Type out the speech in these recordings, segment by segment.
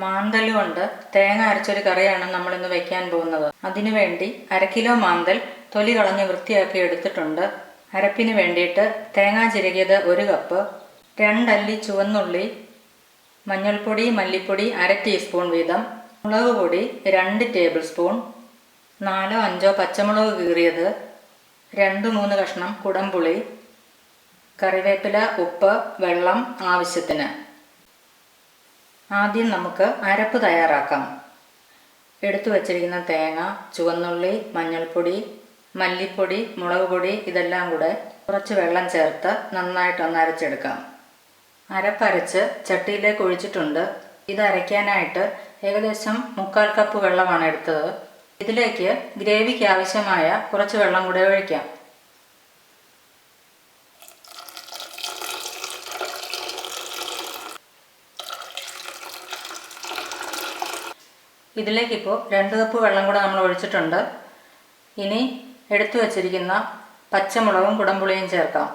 മാന്തൽ കൊണ്ട് തേങ്ങ അരച്ചൊരു കറിയാണ് നമ്മൾ ഇന്ന് വെക്കാൻ പോകുന്നത്. അതിനുവേണ്ടി അര കിലോ മാന്തൽ തൊലി കളഞ്ഞ് വൃത്തിയാക്കി എടുത്തിട്ടുണ്ട്. അരപ്പിന് വേണ്ടിയിട്ട് തേങ്ങ ചിരകിയത് ഒരു കപ്പ് രണ്ടല്ലി ചുവന്നുള്ളി മഞ്ഞൾപ്പൊടി മല്ലിപ്പൊടി അര ടീസ്പൂൺ വീതം മുളക് പൊടി രണ്ട് ടേബിൾ സ്പൂൺ നാലോ അഞ്ചോ പച്ചമുളക് കീറിയത് രണ്ട് മൂന്ന് കഷ്ണം കുടംപുളി കറിവേപ്പില ഉപ്പ് വെള്ളം ആവശ്യത്തിന്. ആദ്യം നമുക്ക് അരപ്പ് തയ്യാറാക്കാം. എടുത്തു വച്ചിരിക്കുന്ന തേങ്ങ ചുവന്നുള്ളി മഞ്ഞൾപ്പൊടി മല്ലിപ്പൊടി മുളക് പൊടി ഇതെല്ലാം കൂടെ കുറച്ച് വെള്ളം ചേർത്ത് നന്നായിട്ടൊന്ന് അരച്ചെടുക്കാം. അരപ്പരച്ച് ചട്ടിയിലേക്ക് ഒഴിച്ചിട്ടുണ്ട്. ഇത് അരയ്ക്കാനായിട്ട് ഏകദേശം മുക്കാൽ കപ്പ് വെള്ളമാണ് എടുത്തത്. ഇതിലേക്ക് ഗ്രേവിക്ക് ആവശ്യമായ കുറച്ച് വെള്ളം കൂടെ ഒഴിക്കാം. ഇതിലേക്കിപ്പോൾ രണ്ട് കപ്പ് വെള്ളം കൂടെ നമ്മൾ ഒഴിച്ചിട്ടുണ്ട്. ഇനി എടുത്തു വച്ചിരിക്കുന്ന പച്ചമുളകും കുടംപുളിയും ചേർക്കാം.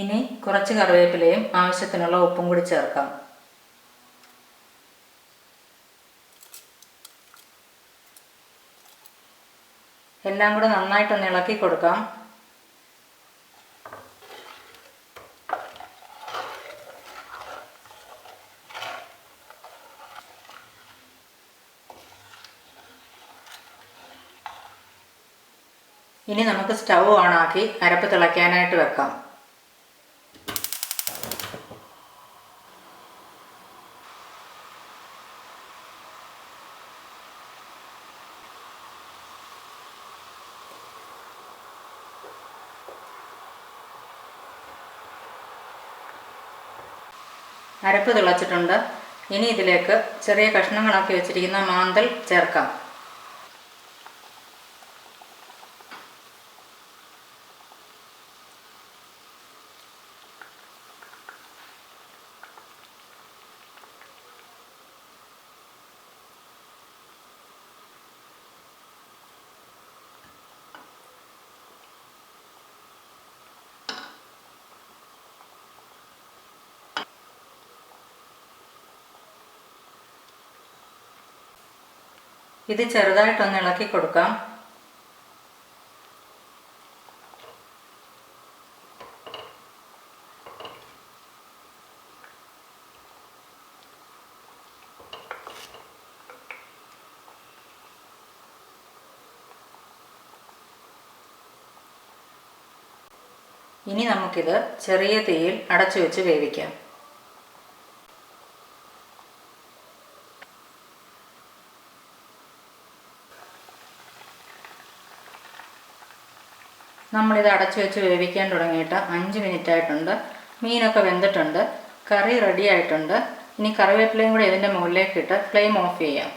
ഇനി കുറച്ച് കറിവേപ്പിലയും ആവശ്യത്തിനുള്ള ഉപ്പും കൂടി ചേർക്കാം. എല്ലാം കൂടെ നന്നായിട്ടൊന്ന് ഇളക്കി കൊടുക്കാം. ഇനി നമുക്ക് സ്റ്റൗ ഓണാക്കി അരപ്പ് തിളയ്ക്കാനായിട്ട് വെക്കാം. അരപ്പ് തിളച്ചിട്ടുണ്ട്. ഇനി ഇതിലേക്ക് ചെറിയ കഷ്ണങ്ങളാക്കി വെച്ചിരിക്കുന്ന മാന്തൽ ചേർക്കാം. ഇത് ചെറുതായിട്ടൊന്ന് ഇളക്കി കൊടുക്കാം. ഇനി നമുക്കിത് ചെറിയ തീയിൽ അടച്ചു വെച്ച് വേവിക്കാം. നമ്മളിത് അടച്ചു വെച്ച് വേവിക്കാൻ തുടങ്ങിയിട്ട് അഞ്ച് മിനിറ്റ് ആയിട്ടുണ്ട്. മീനൊക്കെ വെന്തിട്ടുണ്ട്. കറി റെഡി ആയിട്ടുണ്ട്. ഇനി കറിവേപ്പിലയും കൂടി ഇതിന്റെ മുകളിലേക്ക് ഇട്ട് ഫ്ലെയിം ഓഫ് ചെയ്യാം.